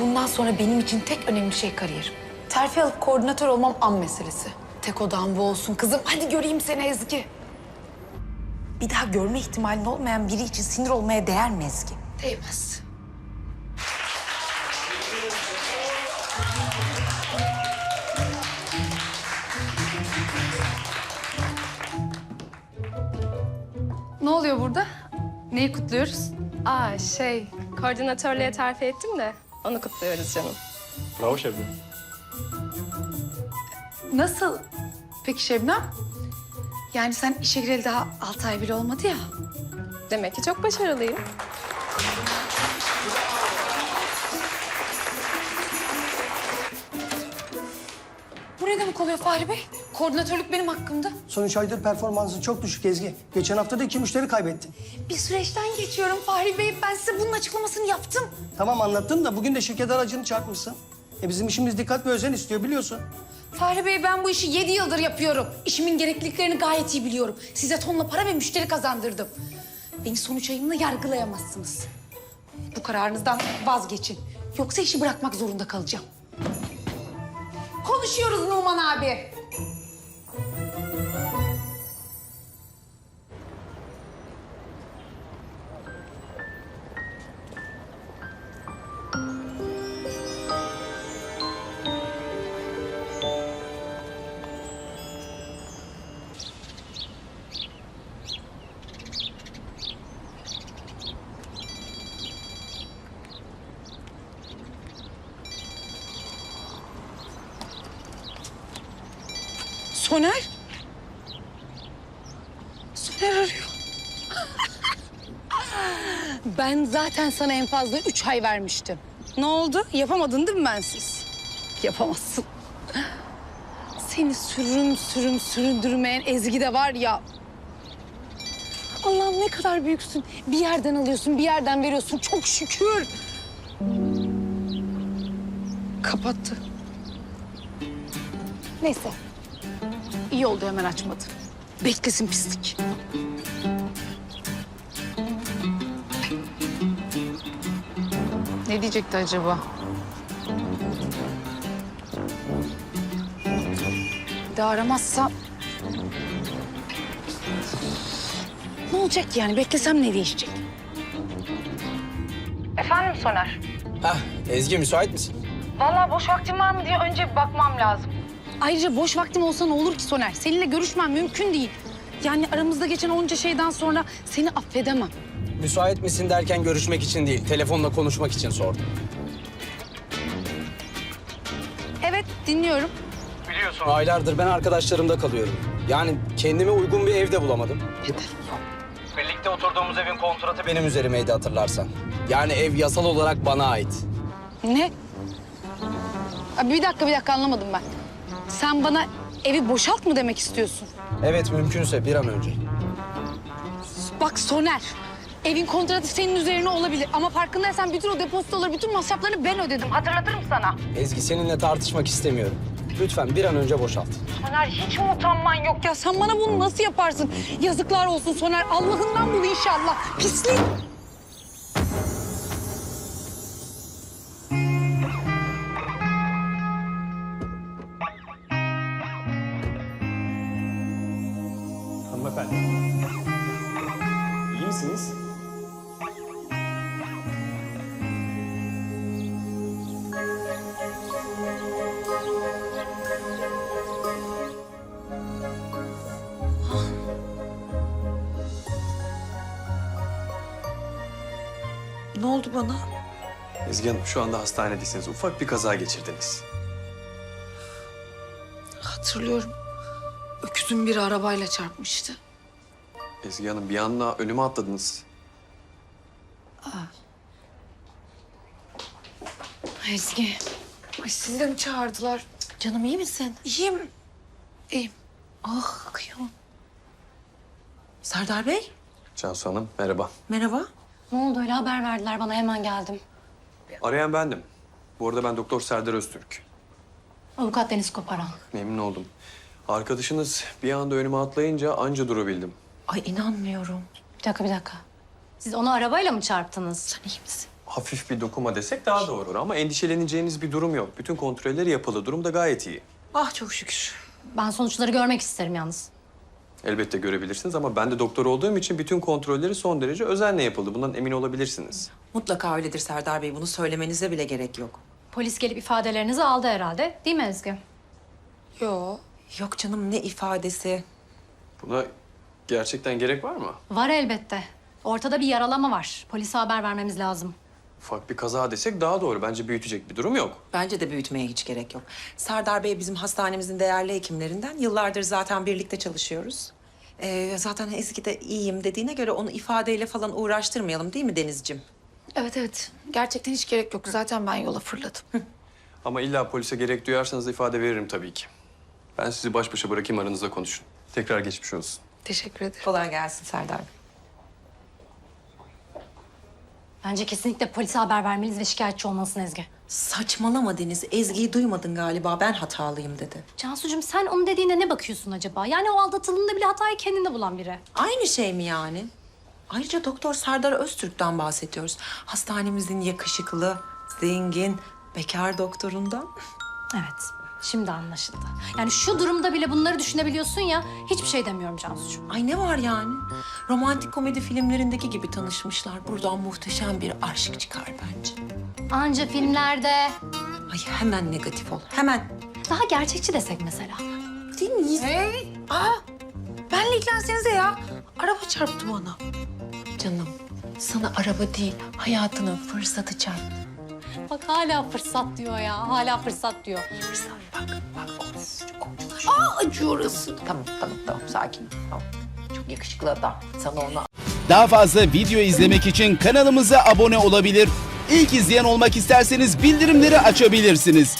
Bundan sonra benim için tek önemli şey kariyerim. Terfi alıp koordinatör olmam an meselesi. Tek odam bu olsun kızım. Hadi göreyim seni Ezgi. Bir daha görme ihtimalin olmayan biri için sinir olmaya değer mi Ezgi? Değmez. Ne oluyor burada? Neyi kutluyoruz? Aa şey, koordinatörlüğe terfi ettim de onu kutluyoruz canım. Bravo Şebnem. Nasıl? Peki Şebnem? Yani sen işe gireli daha altı ay bile olmadı ya. Demek ki çok başarılıyım. Bu ne demek oluyor Fahri Bey? Koordinatörlük benim hakkımda. Son üç aydır performansın çok düşük Ezgi. Geçen hafta da iki müşteri kaybettin. Bir süreçten geçiyorum Fahri Bey. Ben size bunun açıklamasını yaptım. Tamam anlattın da bugün de şirket aracını çarpmışsın. E bizim işimiz dikkat ve özen istiyor biliyorsun. Fahri Bey ben bu işi yedi yıldır yapıyorum. İşimin gerekliliklerini gayet iyi biliyorum. Size tonla para ve müşteri kazandırdım. Beni son üç ayımla yargılayamazsınız. Bu kararınızdan vazgeçin. Yoksa işi bırakmak zorunda kalacağım. Konuşuyoruz Numan abi. Soner. Soner arıyor. ben zaten sana en fazla üç ay vermiştim. Ne oldu? Yapamadın değil mi bensiz? Yapamazsın. Seni sürüm sürüm süründürmeyen Ezgi de var ya. Allah'ım ne kadar büyüksün. Bir yerden alıyorsun, bir yerden veriyorsun. Çok şükür. Kapattı. Neyse. İyi oldu hemen açmadı. Beklesin pislik. Ne diyecekti acaba? Bir daha aramazsam... Ne olacak yani? Beklesem ne değişecek? Efendim Soner? Heh, Ezgi müsait misin? Vallahi boş vaktim var mı diye önce bir bakmam lazım. Ayrıca boş vaktim olsa ne olur ki Soner? Seninle görüşmem mümkün değil. Yani aramızda geçen onca şeyden sonra seni affedemem. Müsait misin derken görüşmek için değil, telefonla konuşmak için sordum. Evet dinliyorum. Biliyorsun. Aylardır ben arkadaşlarımda kalıyorum. Yani kendime uygun bir evde bulamadım. Yeter. Birlikte oturduğumuz evin kontratı benim üzerimeydi hatırlarsan. Yani ev yasal olarak bana ait. Ne? Abi bir dakika bir dakika anlamadım ben. Sen bana evi boşalt mı demek istiyorsun? Evet mümkünse bir an önce. Bak Soner, evin kontratı senin üzerine olabilir. Ama farkındaysan bütün o depozitoları, bütün masraflarını ben ödedim. Hatırlatırım sana. Ezgi seninle tartışmak istemiyorum. Lütfen bir an önce boşalt. Soner hiç mi utanman yok ya? Sen bana bunu nasıl yaparsın? Yazıklar olsun Soner. Allah'ından bul inşallah. Pislik. Hanımefendi. İyi misiniz? Ne oldu bana? Ezgi Hanım şu anda hastanedeysiniz. Ufak bir kaza geçirdiniz. Hatırlıyorum. Öküzün biri arabayla çarpmıştı. Ezgi Hanım bir anda önüme atladınız. Ezgi. Ay sizi de mi çağırdılar? Canım iyi misin? İyiyim. İyiyim. Ah kıyamam. Serdar Bey, Cansu Hanım merhaba. merhaba. Ne oldu öyle haber verdiler bana hemen geldim. Arayan bendim. Bu arada ben Doktor Serdar Öztürk. Avukat Deniz Koparan. Memnun oldum. Arkadaşınız bir anda önüme atlayınca anca durabildim. Ay inanmıyorum. Bir dakika bir dakika. Siz onu arabayla mı çarptınız? Sen iyi misin? hafif bir dokuma desek daha doğru olur. Ama endişeleneceğiniz bir durum yok. Bütün kontrolleri yapıldı. Durum da gayet iyi. Ah çok şükür. Ben sonuçları görmek isterim yalnız. Elbette görebilirsiniz ama ben de doktor olduğum için bütün kontrolleri son derece özenle yapıldı. Bundan emin olabilirsiniz. Mutlaka öyledir Serdar Bey. Bunu söylemenize bile gerek yok. Polis gelip ifadelerinizi aldı herhalde. Değil mi Ezgi? Yo. Yok canım ne ifadesi. Buna gerçekten gerek var mı? Var elbette. Ortada bir yaralama var. Polise haber vermemiz lazım. Ufak bir kaza desek daha doğru. Bence büyütecek bir durum yok. Bence de büyütmeye hiç gerek yok. Serdar Bey bizim hastanemizin değerli hekimlerinden. Yıllardır zaten birlikte çalışıyoruz. Ee, zaten Ezgi de iyiyim dediğine göre onu ifadeyle falan uğraştırmayalım değil mi Denizciğim? Evet evet. Gerçekten hiç gerek yok. Zaten ben yola fırladım. Ama illa polise gerek duyarsanız ifade veririm tabii ki. Ben sizi baş başa bırakayım aranızda konuşun. Tekrar geçmiş olsun. Teşekkür ederim. Kolay gelsin Serdar Bey. Bence kesinlikle polise haber vermeliyiz ve şikayetçi olmalısın Ezgi. Saçmalama Deniz. Ezgi'yi duymadın galiba. Ben hatalıyım dedi. Cansucuğum sen onun dediğine ne bakıyorsun acaba? Yani o aldatıldığında bile hatayı kendinde bulan biri. Aynı şey mi yani? Ayrıca Doktor Serdar Öztürk'ten bahsediyoruz. Hastanemizin yakışıklı, zengin, bekar doktorundan. Evet. Şimdi anlaşıldı. Yani şu durumda bile bunları düşünebiliyorsun ya. Hiçbir şey demiyorum Cansucuğum. Ay ne var yani? Romantik komedi filmlerindeki gibi tanışmışlar. Buradan muhteşem bir aşk çıkar bence. Anca filmlerde. Ay hemen negatif ol, hemen. Daha gerçekçi desek mesela. Değil mi? Hey! Aa! Benle ilgilensenize ya. Araba çarptı bana. Canım, sana araba değil, hayatının fırsatı çarptı. Bak hala fırsat diyor ya. Hala fırsat diyor. Fırsat bak, bak. Of, çok korktular. Aa acıyor orası. Tamam, tamam, tamam. Sakin. Tamam. Çok yakışıklı adam. Sana onu Daha fazla video izlemek için kanalımıza abone olabilir. İlk izleyen olmak isterseniz bildirimleri açabilirsiniz.